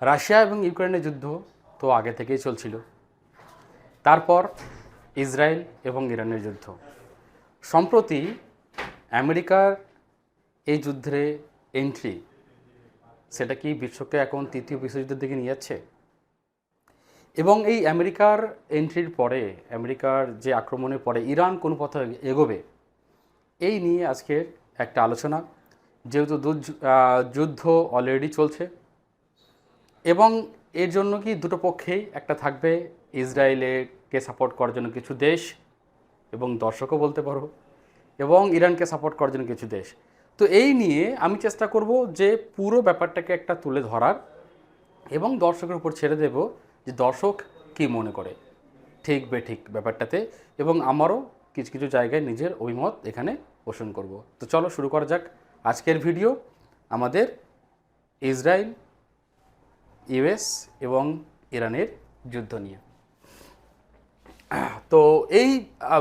Russia এবং ইউক্রেনের যুদ্ধ তো আগে থেকেই চলছিল। তারপর ইসরায়েল এবং ইরানের যুদ্ধ। সম্প্রতি আমেরিকার এই যুদ্ধে এন্ট্রি সেটা কি বিশ্বকে এখন তৃতীয় বিশ্বযুদ্ধের দিকে নিয়ে যাচ্ছে? এবং এই আমেরিকার এন্ট্রির পরে, আমেরিকার যে আক্রমণের পরে ইরান কোন পথে এগোবে, এই নিয়ে আজকের একটা আলোচনা। যেহেতু দুধ- যুদ্ধ অলরেডি চলছে এবং এর জন্য কি দুটো পক্ষেই, একটা থাকবে ইসরায়েলকে সাপোর্ট করার জন্য কিছু দেশ এবং দর্শকও বলতে পারো, এবং ইরানকে সাপোর্ট করার জন্য কিছু দেশ। তো এই নিয়ে আমি চেষ্টা করব যে পুরো ব্যাপারটাকে একটা তুলে ধরার এবং দর্শকের উপর ছেড়ে দেব যে দর্শক কি মনে করে। ঠিক বে ঠিক ব্যাপারটাতে এবং আমারও কিছু কিছু জায়গায় নিজের অভিমত এখানে পোষণ করব। তো চলো শুরু করা যাক আজকের ভিডিও। আমাদের ইসরায়েল ইউএস এবং ইরানের যুদ্ধ নিয়ে। তো এই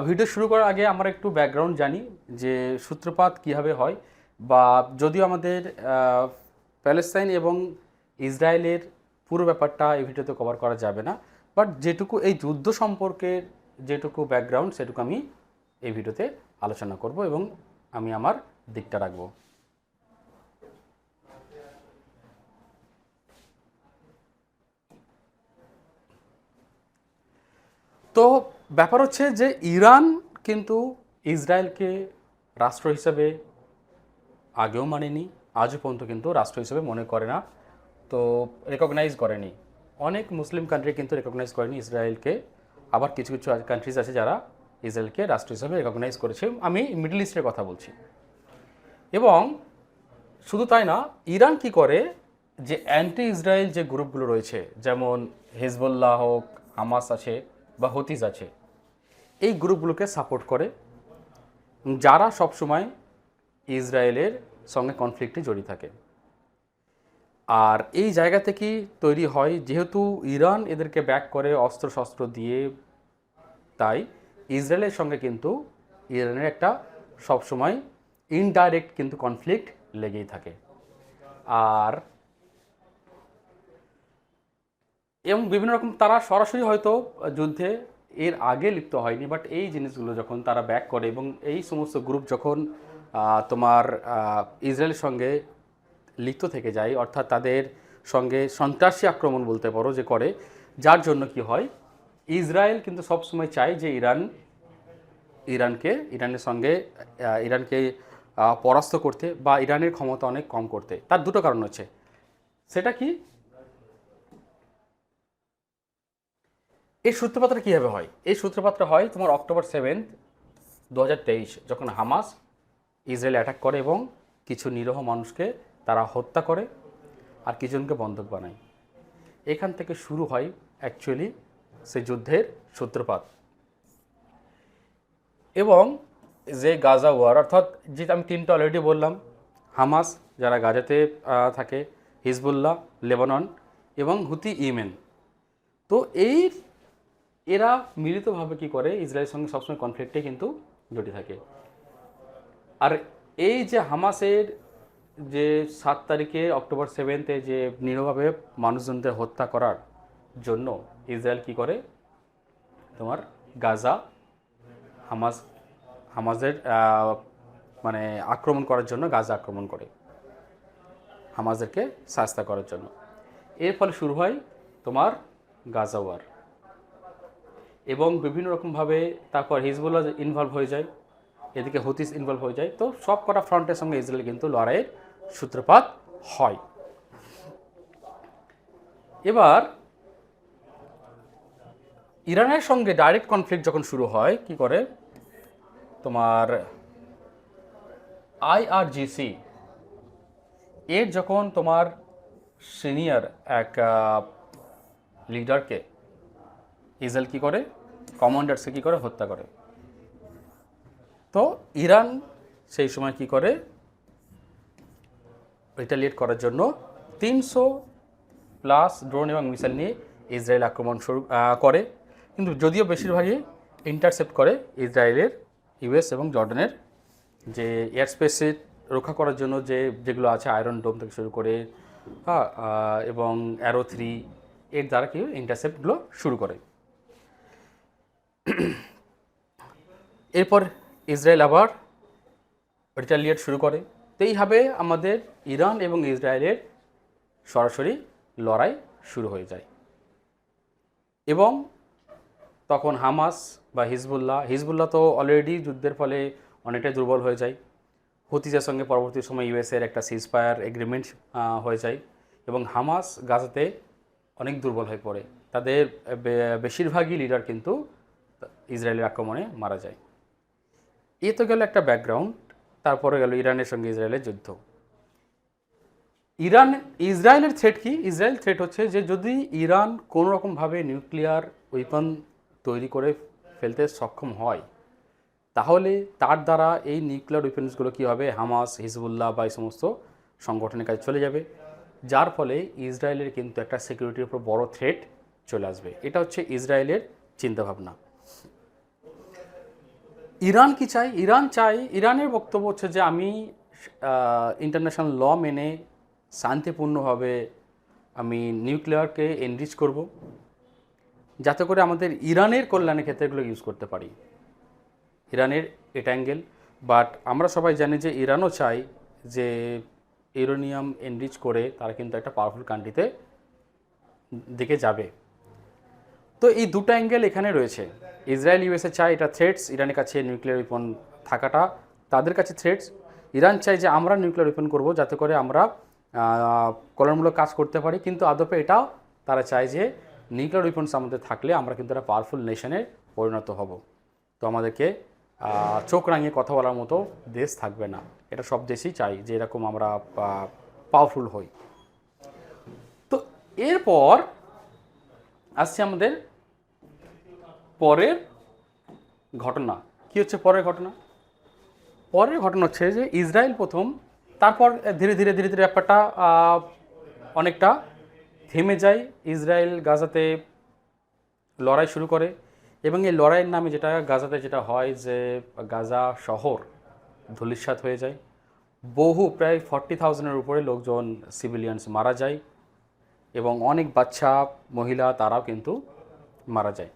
ভিডিও শুরু করার আগে আমরা একটু ব্যাকগ্রাউন্ড জানি যে সূত্রপাত কীভাবে হয় বা যদিও আমাদের প্যালেস্তাইন এবং ইসরায়েলের পুরো ব্যাপারটা এই ভিডিওতে কভার করা যাবে না বাট যেটুকু এই যুদ্ধ সম্পর্কে যেটুকু ব্যাকগ্রাউন্ড সেটুকু আমি এই ভিডিওতে আলোচনা করব এবং আমি আমার দিকটা রাখব। তো ব্যাপার হচ্ছে যে ইরান কিন্তু ইসরায়েলকে রাষ্ট্র হিসেবে আগেও মানেনি, আজও পর্যন্ত কিন্তু রাষ্ট্র হিসেবে মনে করে না। তো রেকগনাইজ করেনি। অনেক মুসলিম কান্ট্রি কিন্তু রেকগনাইজ করেনি ইসরায়েলকে। আবার কিছু কিছু কান্ট্রিজ আছে যারা ইসরায়েলকে রাষ্ট্র হিসেবে রেকগনাইজ করেছে। আমি মিডল ইস্টের কথা বলছি। এবং শুধু তাই না, ইরান কি করে যে অ্যান্টি ইসরায়েল যে গ্রুপগুলো রয়েছে, যেমন হিজবুল্লাহ হোক হামাস আছে বা হতিজ আছে, এই গ্রুপগুলোকে সাপোর্ট করে যারা সবসময় ইসরায়েলের সঙ্গে কনফ্লিক্টে জড়িয়ে থাকে। আর এই জায়গা থেকেই তৈরি হয়, যেহেতু ইরান এদেরকে ব্যাক করে অস্ত্র শস্ত্র দিয়ে, তাই ইসরায়েলের সঙ্গে কিন্তু ইরানের একটা সবসময় ইনডাইরেক্ট কিন্তু কনফ্লিক্ট লেগেই থাকে। আর এবং বিভিন্ন রকম তারা সরাসরি হয়তো যুদ্ধে এর আগে লিপ্ত হয়নি বাট এই জিনিসগুলো যখন তারা ব্যাক করে এবং এই সমস্ত গ্রুপ যখন তোমার ইসরায়েলের সঙ্গে লিপ্ত থেকে যায়, অর্থাৎ তাদের সঙ্গে সন্ত্রাসী আক্রমণ বলতে পারো যে করে, যার জন্য কি হয়, ইসরায়েল কিন্তু সবসময় চায় যে ইরান, ইরানকে, ইরানের সঙ্গে ইরানকে পরাস্ত করতে বা ইরানের ক্ষমতা অনেক কম করতে। তার দুটো কারণ হচ্ছে। সেটা কি? এই সূত্রপাতটা কীভাবে হয়? এই সূত্রপাতটা হয় তোমার অক্টোবর সেভেন্থ দু যখন হামাস ইসরায়েল অ্যাটাক করে এবং কিছু নিরহ মানুষকে তারা হত্যা করে আর কিছুজনকে বন্ধক বানায়। এখান থেকে শুরু হয় অ্যাকচুয়ালি সেই যুদ্ধের সূত্রপাত। এবং যে গাজা ওয়ার অর্থাৎ যে আমি তিনটা অলরেডি বললাম, হামাস যারা গাজাতে থাকে, হিজবুল্লাহ, লেবানন এবং হুতি ইমেন তো এই এরা মিলিতভাবে কি করে? ইসরায়েলের সঙ্গে সবসময় কনফ্লিক্টে কিন্তু জড়িয়ে থাকে। আর এই যে হামাসের যে সাত তারিখে অক্টোবর সেভেন্থে যে নিরভাবে মানুষজনদের হত্যা করার জন্য ইসরায়েল কি করে? তোমার গাজা, হামাস হামাজের মানে আক্রমণ করার জন্য গাজা আক্রমণ করে। হামাজদেরকে শাস্তা করার জন্য। এর ফলে শুরু হয় তোমার গাজা ওয়ার এবং বিভিন্ন রকমভাবে তারপর হিজবুল্লাহ ইনভলভ হয়ে যায়, এদিকে হুতিস ইনভলভ হয়ে যায়। তো সব কটা ফ্রন্টের সঙ্গে ইসরায়েল কিন্তু লড়াইয়ের সূত্রপাত হয়। এবার, ইরানের সঙ্গে ডাইরেক্ট কনফ্লিক্ট যখন শুরু হয়, কি করে? তোমার আইআরজিসি এর যখন তোমার সিনিয়র এক লিডারকে ইসরায়েল কি করে? কমান্ডার্সকে কি করে? হত্যা করে। তো ইরান সেই সময় কি করে? রিটালিয়েট করার জন্য তিনশো প্লাস ড্রোন এবং মিসাইল নিয়ে ইসরায়েল আক্রমণ শুরু করে। কিন্তু যদিও বেশিরভাগই ইন্টারসেপ্ট করে ইসরায়েলের ইউএস এবং জর্ডানের যে এয়ার স্পেসে রক্ষা করার জন্য যে, যেগুলো আছে আয়রন ডোম থেকে শুরু করে হ্যাঁ এবং অ্যারো থ্রি এর দ্বারা কি ইন্টারসেপ্টগুলো শুরু করে। এরপর ইসরায়েল আবার রিটালিয়েট শুরু করে। তো এইভাবে আমাদের ইরান এবং ইসরায়েলের সরাসরি লড়াই শুরু হয়ে যায়। এবং তখন হামাস বা হিজবুল্লাহ হিজবুল্লাহ তো অলরেডি যুদ্ধের ফলে অনেকটাই দুর্বল হয়ে যায়। হুতিজের সঙ্গে পরবর্তী সময় ইউএসের একটা সিজফায়ার এগ্রিমেন্ট হয়ে যায় এবং হামাস গাজাতে অনেক দুর্বল হয়ে পড়ে। তাদের বেশিরভাগই লিডার কিন্তু ইসরায়েলের আক্রমণে মারা যায়। এ তো গেল একটা ব্যাকগ্রাউন্ড তারপরে গেল ইরানের সঙ্গে ইসরায়েলের যুদ্ধ। ইরান, ইসরায়েলের থ্রেট কি? ইসরায়েল থ্রেট হচ্ছে যে যদি ইরান কোনো রকমভাবে নিউক্লিয়ার ওয়েপন তৈরি করে ফেলতে সক্ষম হয়, তাহলে তার দ্বারা এই নিউক্লিয়ার ওয়েপন্সগুলো কী হবে? হামাস, হিজবুল্লাহ বা এই সমস্ত সংগঠনের কাছে চলে যাবে। যার ফলে ইসরায়েলের কিন্তু একটা সিকিউরিটির উপর বড় থ্রেট চলে আসবে। এটা হচ্ছে ইসরায়েলের চিন্তাভাবনা। ইরান কি চাই ইরান চাই ইরানের বক্তব্য হচ্ছে যে আমি ইন্টারন্যাশনাল ল মেনে শান্তিপূর্ণভাবে আমি নিউক্লিয়ারকে এনরিচ করব, যাতে করে আমাদের ইরানের কল্যাণের ক্ষেত্রে এগুলো ইউজ করতে পারি। ইরানের এটা অ্যাঙ্গেল বাট আমরা সবাই জানি যে ইরানও চাই যে ইউরেনিয়াম এনরিচ করে তারা কিন্তু একটা পাওয়ারফুল কান্ট্রিতে দিকে যাবে। তো এই দুটো অ্যাঙ্গেল এখানে রয়েছে। ইসরায়েল ইউএসএ চায় এটা থ্রেটস ইরানের কাছে নিউক্লিয়ার উইপন থাকাটা, তাদের কাছে থ্রেটস ইরান চাই যে আমরা নিউক্লিয়ার উইপন করব যাতে করে আমরা কল্যাণমূলক কাজ করতে পারি। কিন্তু আদপে এটাও তারা চায় যে নিউক্লিয়ার উইপন্স আমাদের থাকলে আমরা কিন্তু একটা পাওয়ারফুল নেশনে পরিণত হব। তো আমাদেরকে চোখ রাঙিয়ে কথা বলার মতো দেশ থাকবে না। এটা সব দেশই চাই যে এরকম আমরা পাওয়ারফুল হই। তো এরপর আসছে আমাদের পরের ঘটনা। কি হচ্ছে পরের ঘটনা? পরের ঘটনা হচ্ছে যে ইসরায়েল প্রথম, তারপর ধীরে ধীরে ধীরে ধীরে ব্যাপারটা অনেকটা থেমে যায়। ইসরায়েল গাজাতে লড়াই শুরু করে এবং এই লড়াইয়ের নামে যেটা গাজাতে যেটা হয় যে গাজা শহর ধূলিসাৎ হয়ে যায়। বহু, প্রায় ফর্টি থাউজেন্ডের উপরে লোকজন, সিভিলিয়ানস মারা যায় এবং অনেক বাচ্চা, মহিলা তারাও কিন্তু মারা যায়।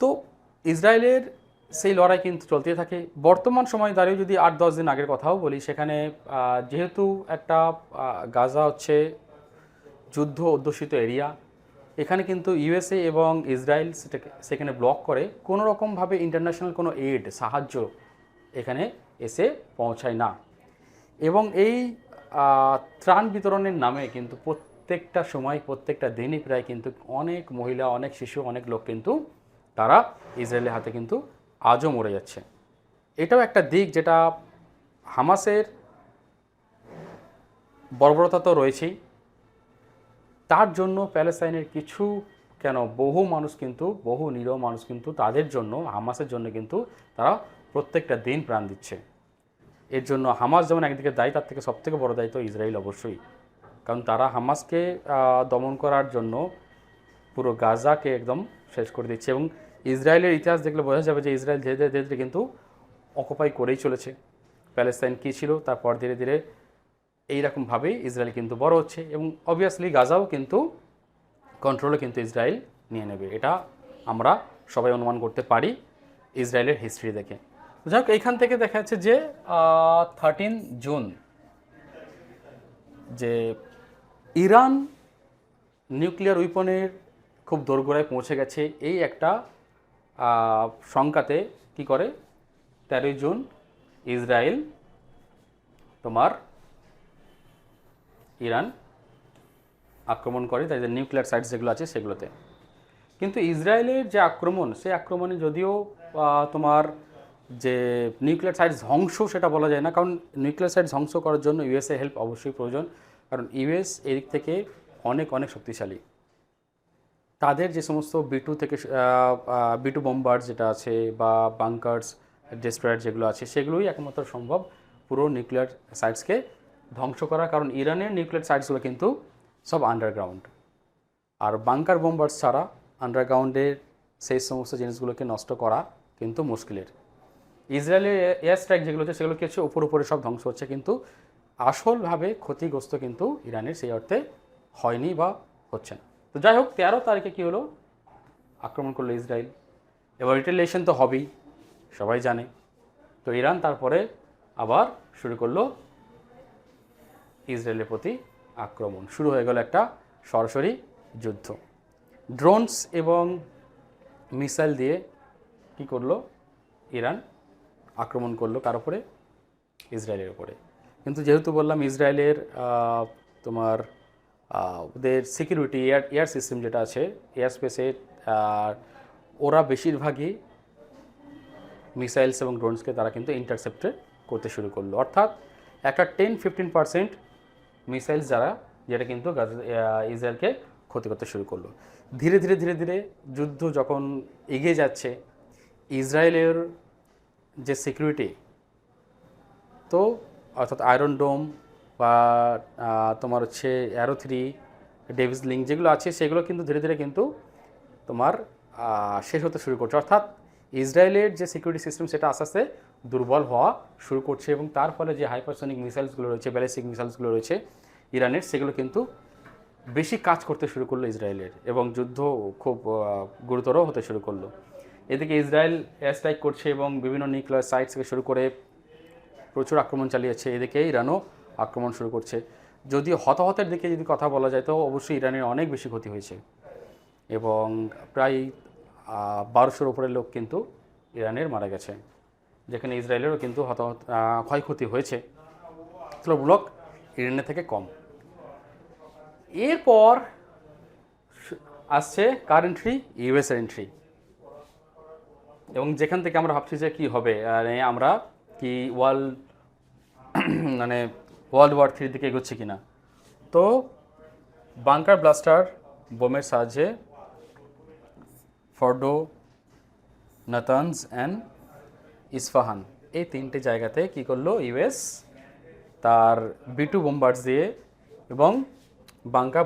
তো ইসরায়েলের সেই লড়াই কিন্তু চলতে থাকে। বর্তমান সময় দাঁড়িয়ে যদি আট, দশ দিন আগের কথাও বলি, সেখানে যেহেতু একটা গাজা হচ্ছে যুদ্ধ অধ্যুষিত এরিয়া, এখানে কিন্তু ইউএসএ এবং ইসরায়েল সেটাকে, সেখানে ব্লক করে কোনো রকমভাবে ইন্টারন্যাশনাল কোনো এইড সাহায্য এখানে এসে পৌঁছায় না। এবং এই ত্রাণ বিতরণের নামে কিন্তু প্রত্যেকটা সময়, প্রত্যেকটা দিনই প্রায় কিন্তু অনেক মহিলা, অনেক শিশু, অনেক লোক কিন্তু তারা ইসরায়েলের হাতে কিন্তু আজও মরে যাচ্ছে। এটাও একটা দিক যেটা হামাসের বর্বরতা তো রয়েছেই। তার জন্য প্যালেস্তাইনের কিছু কেন বহু মানুষ কিন্তু, বহু নিরহ মানুষ কিন্তু তাদের জন্য, হামাসের জন্য কিন্তু তারা প্রত্যেকটা দিন প্রাণ দিচ্ছে। এর জন্য হামাস যেমন একদিকে দায়ী, তার থেকে সবথেকে বড় দায়িত্ব ইসরায়েল অবশ্যই। কারণ তারা হামাসকে দমন করার জন্য পুরো গাজাকে একদম শেষ করে দিচ্ছে। এবং ইসরায়েলের ইতিহাস দেখলে বোঝা যাবে যে ইসরায়েল ধীরে ধীরে ধীরে ধীরে কিন্তু অকুপাই করেই চলেছে। প্যালেস্তাইন কী ছিল, তারপর ধীরে ধীরে এইরকমভাবেই ইসরায়েল কিন্তু বড় হচ্ছে এবং অবভিয়াসলি গাজাও কিন্তু কন্ট্রোলে কিন্তু ইসরায়েল নিয়ে নেবে। এটা আমরা সবাই অনুমান করতে পারি ইসরায়েলের হিস্ট্রি দেখে। যাই হোক, এইখান থেকে দেখা যাচ্ছে যে থার্টিন জুন যে ইরান নিউক্লিয়ার উইপনের খুব দোরগোড়ায় পৌঁছে গেছে। এই একটা শঙ্কাতে কি করে? তেরোই জুন, ইসরায়েল, তোমার ইরান আক্রমণ করে তাদের নিউক্লিয়ার সাইটস যেগুলো আছে সেগুলোতে। কিন্তু ইসরায়েলের যে আক্রমণ, সেই আক্রমণে যদিও তোমার যে নিউক্লিয়ার সাইট ধ্বংস সেটা বলা যায় না, কারণ নিউক্লিয়ার সাইট ধ্বংস করার জন্য ইউএসএ হেল্প অবশ্যই প্রয়োজন। কারণ ইউএস এদিক থেকে অনেক অনেক শক্তিশালী। তাদের যে সমস্ত বিটু থেকে বিটু বম্বার যেটা আছে বা বাংকার্স ডেস্ট্রয়ার যেগুলো আছে, সেগুলোই একমাত্র সম্ভব পুরো নিউক্লিয়ার সাইটসকে ধ্বংস করা। কারণ ইরানের নিউক্লিয়ার সাইটসগুলো কিন্তু সব আন্ডারগ্রাউন্ড আর বাংকার বোম্বার্স ছাড়া আন্ডারগ্রাউন্ডের সেই সমস্ত জিনিসগুলোকে নষ্ট করা কিন্তু মুশকিলের। ইসরায়েলের এয়ার স্ট্রাইক যেগুলো হচ্ছে, সেগুলো কি হচ্ছে উপর উপরে সব ধ্বংস হচ্ছে, কিন্তু আসলভাবে ক্ষতিগ্রস্ত কিন্তু ইরানের সেই অর্থে হয়নি বা হচ্ছে না। তো যাই হোক তেরো তারিখে কী হলো? আক্রমণ করল ইসরায়েল। এবার রিটেলিয়েশন তো হবেই, সবাই জানে। তো ইরান তারপরে আবার শুরু করল ইসরায়েলের প্রতি আক্রমণ। শুরু হয়ে গেল একটা সরাসরি যুদ্ধ। ড্রোনস এবং মিসাইল দিয়ে কি করল? ইরান আক্রমণ করল কার উপরে? ইসরায়েলের উপরে। কিন্তু যেহেতু বললাম ইসরায়েলের তোমার ওদের সিকিউরিটি এয়ার এয়ার সিস্টেম যেটা আছে এয়ার স্পেসে ওরা বেশিরভাগই মিসাইলস এবং ড্রোনসকে তারা কিন্তু ইন্টারসেপ্টে করতে শুরু করল। অর্থাৎ একটা টেন ফিফটিন পার্সেন্ট মিসাইলস যারা, যেটা কিন্তু ইসরায়েলকে ক্ষতি করতে শুরু করল। ধীরে ধীরে ধীরে ধীরে যুদ্ধ যখন এগিয়ে যাচ্ছে, ইসরায়েলের যে সিকিউরিটি তো অর্থাৎ আয়রন ডোম বা তোমার হচ্ছে অ্যারো থ্রি ডেভিস লিঙ্ক যেগুলো আছে, সেগুলো কিন্তু ধীরে ধীরে কিন্তু তোমার শেষ হতে শুরু করছে। অর্থাৎ ইসরায়েলের যে সিকিউরিটি সিস্টেম সেটা আস্তে আস্তে দুর্বল হওয়া শুরু করছে এবং তার ফলে যে হাইপারসনিক মিসাইলসগুলো রয়েছে ব্যালিস্টিক মিসাইলসগুলো রয়েছে ইরানের, সেগুলো কিন্তু বেশি কাজ করতে শুরু করল ইসরায়েলের এবং যুদ্ধ খুব গুরুতর হতে শুরু করল। এদিকে ইসরায়েল এয়ার স্ট্রাইক করছে এবং বিভিন্ন নিউক্লিয়ার সাইট থেকে শুরু করে প্রচুর আক্রমণ চালিয়েছে। এদিকে ইরানও আক্রমণ শুরু করছে। যদিও হতাহতের দিকে যদি কথা বলা যায়, তো অবশ্যই ইরানের অনেক বেশি ক্ষতি হয়েছে। এবং প্রায় বারোশোর উপরে লোক কিন্তু ইরানের মারা গেছে। যেখানে ইসরায়েলেরও কিন্তু হতাহত ক্ষয়ক্ষতি হয়েছে। তুলনামূলক ইরানের থেকে কম। এরপর আসছে কার এন্ট্রি ইউএস এন্ট্রি এবং যেখান থেকে আমরা ভাবছি যে কী হবে এ আমরা কি ওয়ার্ল্ড মানে ওয়ার্ল্ড ওয়ার থ্রির দিকে এগোচ্ছি কিনা? তো বাংকার ব্লাস্টার বোমের সাহায্যে ফর্ডো নাতানস অ্যান্ড ইস্পাহান এই তিনটে জায়গাতে কি করল ইউএস তার বিটু বোম্বার্স দিয়ে এবং বাংকা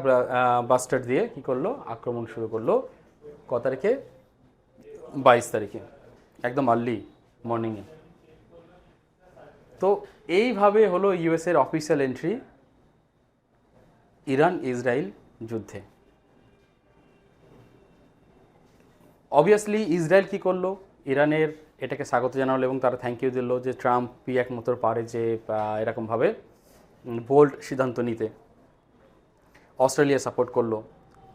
বাস্টার দিয়ে কি করল? আক্রমণ শুরু করল ক তারিখে? বাইশ তারিখে। একদম আর্লি মর্নিংয়ে তো এইভাবে হলো ইউএসের অফিসিয়াল এন্ট্রি ইরান ইসরায়েল যুদ্ধে। অবভিয়াসলি ইসরায়েল কি করল? ইরানের এটাকে স্বাগত জানালো এবং তারা থ্যাংক ইউ দিল যে ট্রাম্পই একমাত্র পারে যে এরকমভাবে বোল্ড সিদ্ধান্ত নিতে। অস্ট্রেলিয়া সাপোর্ট করল।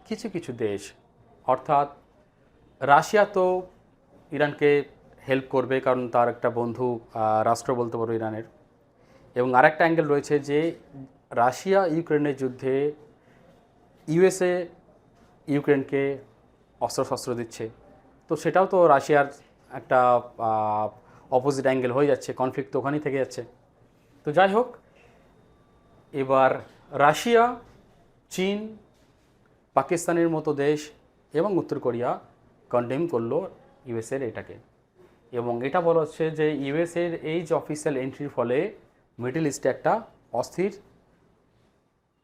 কিছু কিছু দেশ, অর্থাৎ রাশিয়া তো ইরানকে হেল্প করবে, কারণ তার একটা বন্ধু রাষ্ট্র বলতে পারো ইরানের। এবং আরেকটা অ্যাঙ্গেল রয়েছে যে, রাশিয়া ইউক্রেনের যুদ্ধে ইউএসএ ইউক্রেনকে অস্ত্রশস্ত্র দিচ্ছে। তো সেটাও তো রাশিয়ার একটা অপোজিট অ্যাঙ্গেল হয়ে যাচ্ছে কনফ্লিক্ট তো ওখানেই থেকে যাচ্ছে। তো যাই হোক, এবার রাশিয়া, চীন, পাকিস্তানের মতো দেশ এবং উত্তর কোরিয়া কন্ডেম করল ইউএসের এটাকে। এবং এটা বলা হচ্ছে যে ইউএসের এই যে অফিসিয়াল এন্ট্রির ফলে মিডল ইস্টে একটা অস্থির,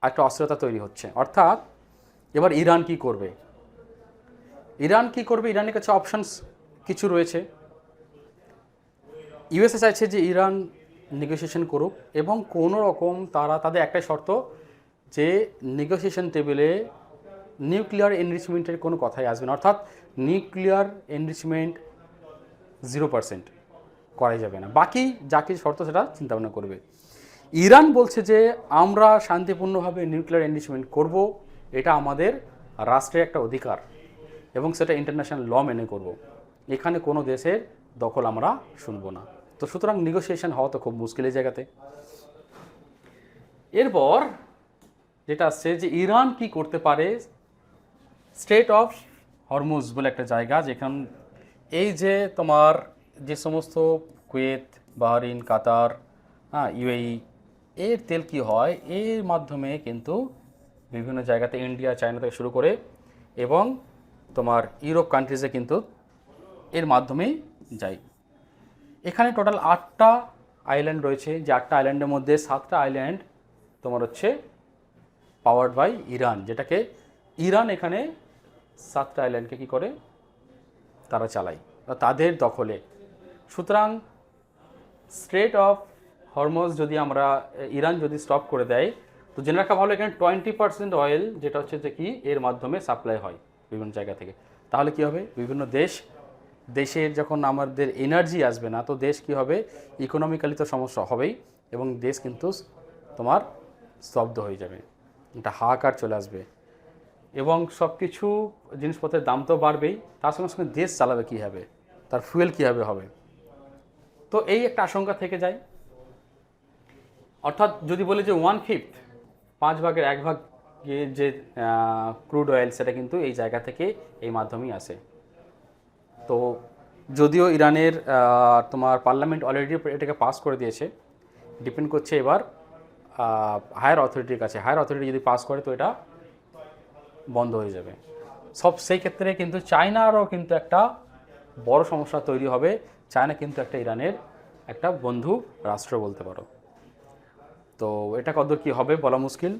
একটা অস্থিরতা তৈরি হচ্ছে। অর্থাৎ এবার ইরান কি করবে? ইরান কি করবে? ইরানের কাছে অপশনস কিছু রয়েছে। ইউএসএ চাইছে যে ইরান নেগোসিয়েশন করুক এবং কোনো রকম তারা, তাদের একটাই শর্ত যে নেগোসিয়েশন টেবিলে নিউক্লিয়ার এনরিচমেন্টের কোনো কথাই আসবে না। অর্থাৎ নিউক্লিয়ার এনরিচমেন্ট জিরো পার্সেন্ট করাই যাবে না। বাকি যা কিছু শর্ত সেটা চিন্তাভাবনা করবে। ইরান বলছে যে আমরা শান্তিপূর্ণভাবে নিউক্লিয়ার এনরিচমেন্ট করব, এটা আমাদের রাষ্ট্রের একটা অধিকার এবং সেটা ইন্টারন্যাশনাল ল মেনে করব। এখানে কোনো দেশের দখল আমরা শুনব না। তো সুতরাং নেগোসিয়েশন হওয়া তো খুব মুশকিল এই জায়গাতে। এরপর যেটা আসছে যে ইরান কি করতে পারে স্টেট অফ হরমুজ বলে একটা জায়গা যেখান এই যে তোমার যে সমস্ত কুয়েত, বাহরিন, কাতার হ্যাঁ ইউএই, এর তেল কি হয়? এর মাধ্যমে কিন্তু বিভিন্ন জায়গাতে ইন্ডিয়া, চায়না থেকে শুরু করে এবং তোমার ইউরোপ কান্ট্রিজে কিন্তু এর মাধ্যমেই যায়। এখানে টোটাল আটটা আইল্যান্ড রয়েছে। যে আটটা আইল্যান্ডের মধ্যে সাতটা আইল্যান্ড তোমার হচ্ছে পাওয়ার্ড বাই ইরান, যেটাকে ইরান এখানে সাতটা আইল্যান্ডকে কী করে? তারা চালায় বা তাদের দখলে। সুতরাং স্ট্রেট অফ হরমোজ যদি আমরা, ইরান যদি স্টপ করে দেয়, তো জেনে রাখা ভালো এখানে টোয়েন্টি পার্সেন্ট অয়েল যেটা হচ্ছে যে কি, এর মাধ্যমে সাপ্লাই হয় বিভিন্ন জায়গা থেকে। তাহলে কি হবে? বিভিন্ন দেশ, দেশের যখন আমাদের এনার্জি আসবে না, তো দেশ কি হবে? ইকোনমিক্যালি তো সমস্যা হবেই এবং দেশ কিন্তু তোমার স্তব্ধ হয়ে যাবে। একটা হাহাকার চলে আসবে। এবং সব কিছু জিনিসপত্রের দাম তো বাড়বেই, তার সঙ্গে সঙ্গে দেশ চালাবে কীভাবে? তার ফুয়েল কীভাবে হবে? তো এই একটা আশঙ্কা থেকে যায়। অর্থাৎ যদি বলি যে ওয়ান ফিফথ পাঁচ ভাগের এক ভাগ যে ক্রুড অয়েল সেটা কিন্তু এই জায়গা থেকে এই মাধ্যমেই আসে। তো যদিও ইরানের তোমার পার্লামেন্ট অলরেডি এটাকে পাস করে দিয়েছে ডিপেন্ড করছে এবার হায়ার অথরিটির কাছে। হায়ার অথরিটি যদি পাস করে, তো এটা বন্ধ হয়ে যাবে। সব সেই ক্ষেত্রে কিন্তু চায়নারও কিন্তু একটা বড় সমস্যা তৈরি হবে। চায়না কিন্তু একটা ইরানের একটা বন্ধু রাষ্ট্র বলতে পারো। তো এটা কত কি হবে বলা মুশকিল।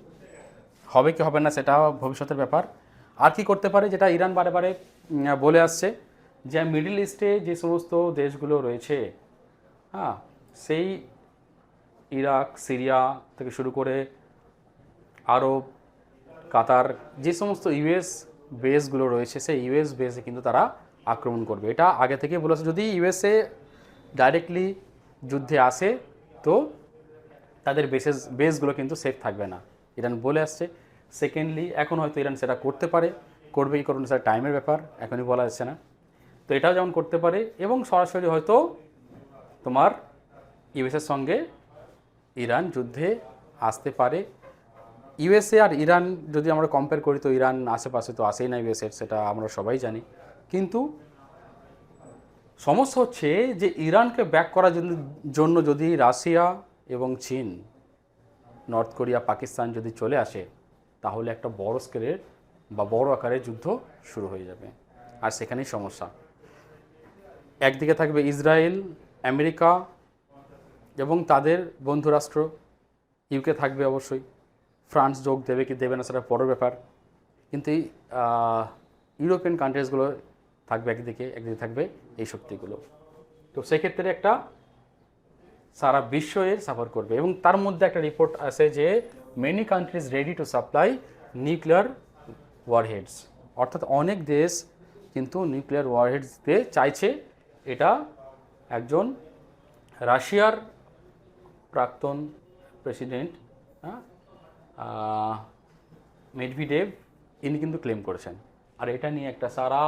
হবে কি হবে না সেটা ভবিষ্যতের ব্যাপার। আর কি করতে পারে যেটা ইরান বারে বারে বলে আসছে যে মিডল ইস্টে যে সমস্ত দেশগুলো রয়েছে হ্যাঁ সেই ইরাক, সিরিয়া থেকে শুরু করে আরব কাতার যে সমস্ত ইউএস বেসগুলো রয়েছে, সেই ইউএস বেসে কিন্তু তারা আক্রমণ করবে। এটা আগে থেকে বলেছে, যদি ইউএসএ ডাইরেক্টলি যুদ্ধে আসে, তো তাদের বেসেস বেসগুলো কিন্তু সেফ থাকবে না। ইরান বলে আসছে। সেকেন্ডলি এখন হয়তো ইরান সেটা করতে পারে। করবে কি করবে সেটা টাইমের ব্যাপার, এখনই বলা যাচ্ছে না। তো এটাও যেমন করতে পারে, এবং সরাসরি হয়তো তোমার ইউএসের সঙ্গে ইরান যুদ্ধে আসতে পারে। ইউএসএ আর ইরান যদি আমরা কম্পেয়ার করি, তো ইরান আশেপাশে তো আসেই না ইউএসএর সেটা আমরা সবাই জানি। কিন্তু সমস্যা হচ্ছে যে ইরানকে ব্যাক করার জন্য জন্য যদি রাশিয়া এবং চীন নর্থ কোরিয়া পাকিস্তান যদি চলে আসে, তাহলে একটা বড় স্কেলের বা বড় আকারের যুদ্ধ শুরু হয়ে যাবে। আর সেখানেই সমস্যা। একদিকে থাকবে ইসরায়েল, আমেরিকা এবং তাদের বন্ধুরাষ্ট্র। ইউকে থাকবে অবশ্যই। ফ্রান্স যোগ দেবে কি দেবে না সেটা বড় ব্যাপার। কিন্তু এই ইউরোপিয়ান কান্ট্রিজগুলো থাকবে একদিকে একদিকে থাকবে এই শক্তিগুলো। তো সেক্ষেত্রে একটা সারা বিশ্ব এর সাফার করবে এবং তার মধ্যে একটা রিপোর্ট আছে যে many countries ready to supply nuclear warheads অর্থাৎ অনেক দেশ কিন্তু নিউক্লিয়ার ওয়ারহেডস দিতে চাইছে এটা একজন রাশিয়ার প্রাক্তন প্রেসিডেন্ট হ্যাঁ মেডভিডেভ ইনি কিন্তু ক্লেম করেছেন। আর এটা নিয়ে একটা সারা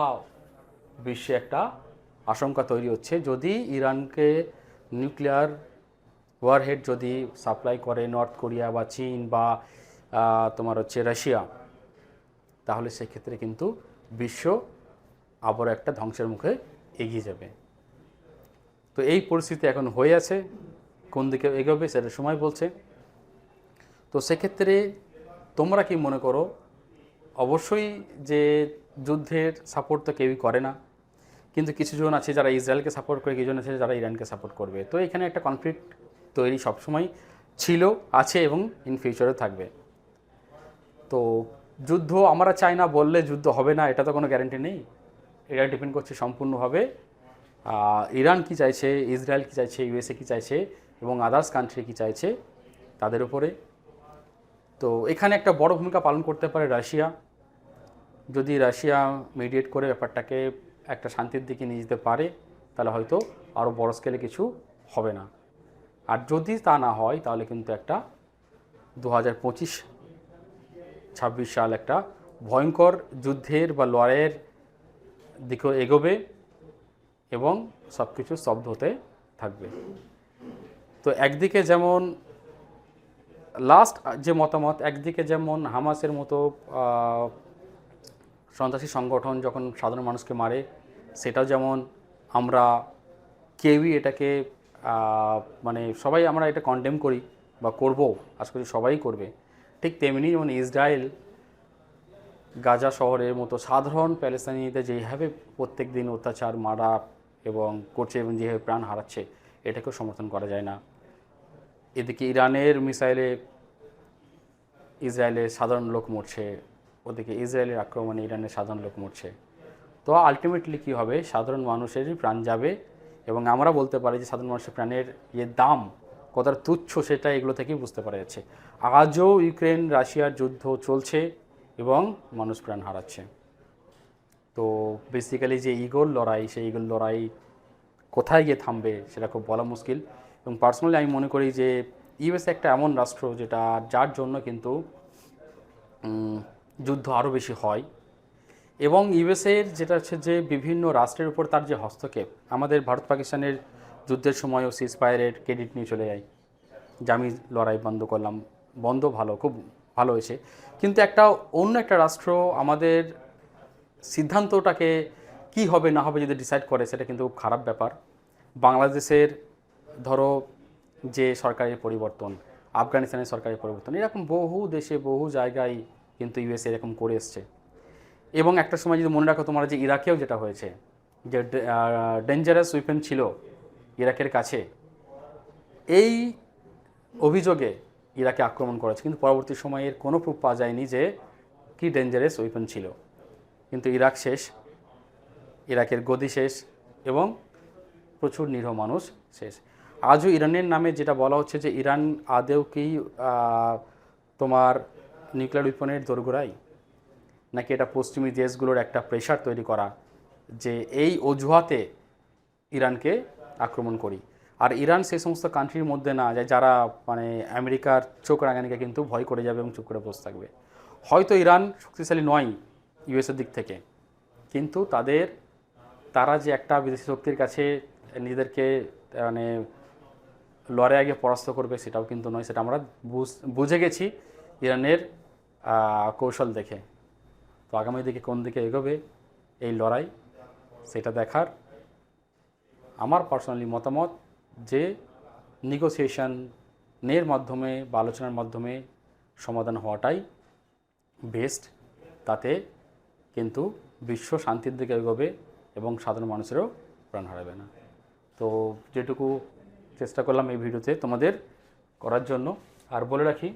বিশ্বে একটা আশঙ্কা তৈরি হচ্ছে, যদি ইরানকে নিউক্লিয়ার ওয়ারহেড যদি সাপ্লাই করে নর্থ কোরিয়া বা চীন বা তোমার হচ্ছে রাশিয়া, তাহলে সেক্ষেত্রে কিন্তু বিশ্ব আবার একটা ধ্বংসের মুখে এগিয়ে যাবে। তো এই পরিস্থিতি এখন হয়ে আছে, কোন দিকে এগোবে সেটা সময় বলছে। তো সেক্ষেত্রে তোমরা কি মনে করো, অবশ্যই যে যুদ্ধের সাপোর্ট তো কেউই করে না, কিন্তু কিছুজন আছে যারা ইসরায়েলকে সাপোর্ট করে, কিছুজন আছে যারা ইরানকে সাপোর্ট করবে। তো এখানে একটা কনফ্লিক্ট তৈরি সবসময় ছিল, আছে এবং ইন ফিউচারে থাকবে। তো যুদ্ধ আমরা চাই না বললে যুদ্ধ হবে না, এটা তো কোনো গ্যারান্টি নেই। এটা ডিপেন্ড করছে সম্পূর্ণভাবে ইরান কি চাইছে, ইসরায়েল কি চাইছে ইউএসএ কি চাইছে এবং আদার্স কান্ট্রি কি চাইছে, তাদের উপরে। তো এখানে একটা বড় ভূমিকা পালন করতে পারে রাশিয়া। যদি রাশিয়া মিডিয়েট করে ব্যাপারটাকে একটা শান্তির দিকে নিয়ে যেতে পারে, তাহলে হয়তো আরও বড় স্কেলে কিছু হবে না। আর যদি তা না হয়, তাহলে কিন্তু একটা দু হাজার পঁচিশ, ছাব্বিশ সাল একটা ভয়ঙ্কর যুদ্ধের বা লড়াইয়ের দিকে এগোবে এবং সব কিছু স্তব্ধ হতে থাকবে। তো একদিকে যেমন লাস্ট যে মতামত, একদিকে যেমন হামাসের মতো সন্ত্রাসী সংগঠন যখন সাধারণ মানুষকে মারে, সেটাও যেমন আমরা কেউই এটাকে মানে সবাই আমরা এটা কন্ডেম করি বা করব, আশা করি সবাই করবে। ঠিক তেমনি যেমন ইসরায়েল গাজা শহরের মতো সাধারণ প্যালেস্তানিদের যেভাবে প্রত্যেক দিন অত্যাচার, মারা এবং করছে এবং যেভাবে প্রাণ হারাচ্ছে, এটাকেও সমর্থন করা যায় না। এদিকে ইরানের মিসাইলে ইসরায়েলের সাধারণ লোক মরছে, ওদিকে ইসরায়েলের আক্রমণে ইরানের সাধারণ লোক মরছে। তো আলটিমেটলি কী হবে? সাধারণ মানুষেরই প্রাণ যাবে এবং আমরা বলতে পারি যে সাধারণ মানুষের প্রাণের ইয়ে দাম কতটা তুচ্ছ সেটা এগুলো থেকেই বুঝতে পারা যাচ্ছে। আজও ইউক্রেন, রাশিয়ার যুদ্ধ চলছে এবং মানুষ প্রাণ হারাচ্ছে। তো বেসিক্যালি যে ইগোর লড়াই, সেই ইগোর লড়াই কোথায় গিয়ে থামবে সেটা খুব বলা মুশকিল। এবং পার্সোনালি আমি মনে করি যে ইউএস একটা এমন রাষ্ট্র যেটা যার জন্য কিন্তু যুদ্ধ আরও বেশি হয়। এবং ইউএসএর যেটা হচ্ছে যে বিভিন্ন রাষ্ট্রের উপর তার যে হস্তক্ষেপ, আমাদের ভারত পাকিস্তানের যুদ্ধের সময়ও সিজ ফায়ারের ক্রেডিট নিয়ে চলে যায়। যে আমি লড়াই বন্ধ করলাম, বন্ধ ভালো, খুব ভালো হয়েছে। কিন্তু একটা অন্য একটা রাষ্ট্র আমাদের সিদ্ধান্তটাকে কি হবে না হবে যদি ডিসাইড করে, সেটা কিন্তু খুব খারাপ ব্যাপার। বাংলাদেশের ধরো যে সরকারের পরিবর্তন, আফগানিস্তানের সরকারের পরিবর্তন, এরকম বহু দেশে বহু জায়গায় কিন্তু ইউএস এরকম করে এসছে। এবং একটা সময় যদি মনে রাখো তোমরা যে ইরাকেও যেটা হয়েছে, যে ডেঞ্জারাস উইপেন ছিল ইরাকের কাছে, এই অভিযোগে ইরাকে আক্রমণ করেছে। কিন্তু পরবর্তী সময়ে এর কোনো প্রুফ পাওয়া যায়নি যে কি ডেঞ্জারাস উইপেন ছিল। কিন্তু ইরাক শেষ, ইরাকের গদি শেষ এবং প্রচুর নিরীহ মানুষ শেষ। আজও ইরানের নামে যেটা বলা হচ্ছে যে ইরান আদেও কি তোমার নিউক্লিয়ার উইপনের দোরগোড়াই নাকি এটা পশ্চিমী দেশগুলোর একটা প্রেশার তৈরি করা যে এই অজুহাতে ইরানকে আক্রমণ করি? আর ইরান সেই সমস্ত কান্ট্রির মধ্যে না যায়, যারা মানে আমেরিকার চোখ রাঙানিকে কিন্তু ভয় করে যাবে এবং চুপ করে বসে থাকবে। হয়তো ইরান শক্তিশালী নয় ইউএসের দিক থেকে, কিন্তু তাদের, তারা যে একটা বিদেশি শক্তির কাছে নিজেদেরকে মানে লড়াই আগে পরাস্ত করবে সেটাও কিন্তু নয়, সেটা আমরা বুঝে গেছি ইরানের কৌশল দেখে। তো আগামী দিকে কোন দিকে এগোবে এই লড়াই, সেটা দেখার আমার পার্সোনালি মতামত যে নেগোসিয়েশনের মাধ্যমে বা আলোচনার মাধ্যমে সমাধান হওয়াটাই বেস্ট তাতে কিন্তু বিশ্ব শান্তির দিকে এগোবে এবং সাধারণ মানুষেরও প্রাণ হারাবে না। তো যেটুকু চেষ্টা করলাম এই ভিডিওতে তোমাদের করার জন্য। আর বলে রাখি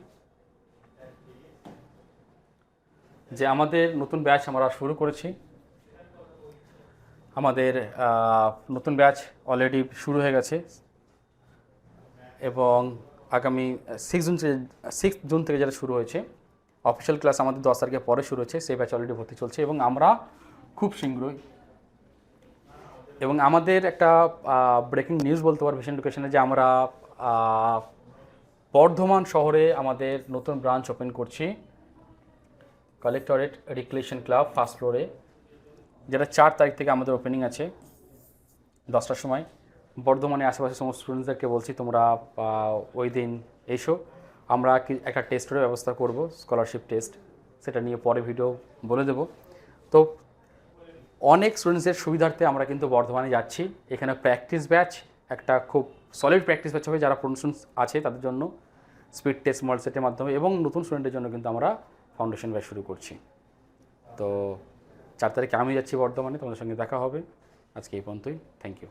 যে আমাদের নতুন ব্যাচ আমরা শুরু করেছি। আমাদের নতুন ব্যাচ অলরেডি শুরু হয়ে গেছে। এবং আগামী সিক্স জুন সিক্স জুন থেকে যেটা শুরু হয়েছে অফিসিয়াল ক্লাস আমাদের দশ তারিখের পরে শুরু হচ্ছে, সেই ব্যাচ অলরেডি ভর্তি চলছে। এবং আমরা খুব শীঘ্রই এবং আমাদের একটা ব্রেকিং নিউজ বলতে পারব ভিশন এডুকেশনে যে আমরা বর্ধমান শহরে আমাদের নতুন ব্রাঞ্চ ওপেন করছি কালেক্টরেট রিক্রিয়েশন ক্লাব ফার্স্ট ফ্লোরে যেটা চার তারিখ থেকে আমাদের ওপেনিং আছে, দশটার সময়। বর্ধমানে আশেপাশে সমস্ত স্টুডেন্টদেরকে বলছি, তোমরা ওই দিন এসো। আমরা একটা টেস্টেরও ব্যবস্থা করব স্কলারশিপ টেস্ট সেটা নিয়ে পরে ভিডিও বলে দেব। তো অনেক স্টুডেন্টসের সুবিধার্থে আমরা কিন্তু বর্ধমানে যাচ্ছি। এখানে প্র্যাকটিস ব্যাচ, একটা খুব সলিড প্র্যাকটিস ব্যাচ হবে যারা প্রমোশন আছে তাদের জন্য। স্পিড টেস্ট মডেল সেটের মাধ্যমে এবং নতুন স্টুডেন্টের জন্য কিন্তু আমরা ফাউন্ডেশন ব্যাচ শুরু করছি। তো চার তারিখে আমি যাচ্ছি বর্ধমানে, তোমাদের সঙ্গে দেখা হবে। আজকে এই পর্যন্তই। Thank you